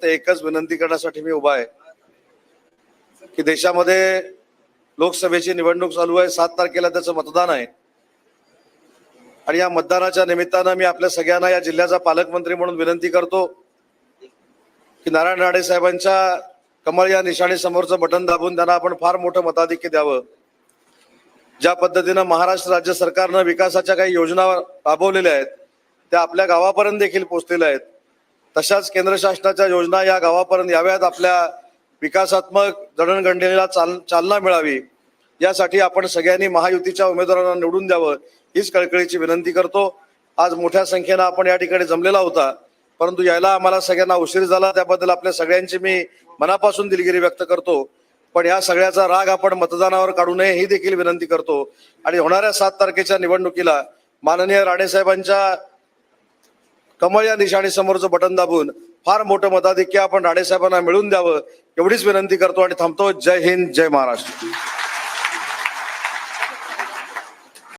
फक्त एकच विनंती करण्यासाठी मी उभा आहे की देशामध्ये लोकसभेची निवडणूक चालू आहे सात तारखेला त्याचं मतदान आहे. आणि या मतदानाच्या निमित्तानं मी आपल्या सगळ्यांना या जिल्ह्याचा पालकमंत्री म्हणून विनंती करतो की नारायण राणे साहेबांच्या कमळ या निशाणी समोरचं बटन दाबून त्यांना आपण फार मोठं मताधिक्य द्यावं. ज्या पद्धतीनं महाराष्ट्र राज्य सरकारनं विकासाच्या काही योजना राबवलेल्या आहेत त्या आपल्या गावापर्यंत देखील पोहोचलेल्या आहेत. तशाच केंद्र शासनाच्या योजना या गावापर्यंत याव्यात. आपल्या विकासात्मक जडणघडणीला चाल चालना मिळावी. यासाठी आपण सगळ्यांनी महायुतीच्या उमेदवारांना निवडून द्यावं हीच कळकळीची विनंती करतो. आज मोठ्या संख्येनं आपण या ठिकाणी जमलेला होता. परंतु यायला आम्हाला सगळ्यांना उशीर झाला. त्याबद्दल आपल्या सगळ्यांची मी मनापासून दिलगिरी व्यक्त करतो. पण या सगळ्याचा राग आपण मतदानावर काढू नये ही देखील विनंती करतो. आणि होणाऱ्या सात तारखेच्या निवडणुकीला माननीय राणेसाहेबांच्या कमळ या निशाणी समोरचं बटन दाबून फार मोठं मताधिक्य आपण राणेसाहेबांना मिळून द्यावं एवढीच विनंती करतो आणि थांबतो. जय हिंद जय महाराष्ट्र.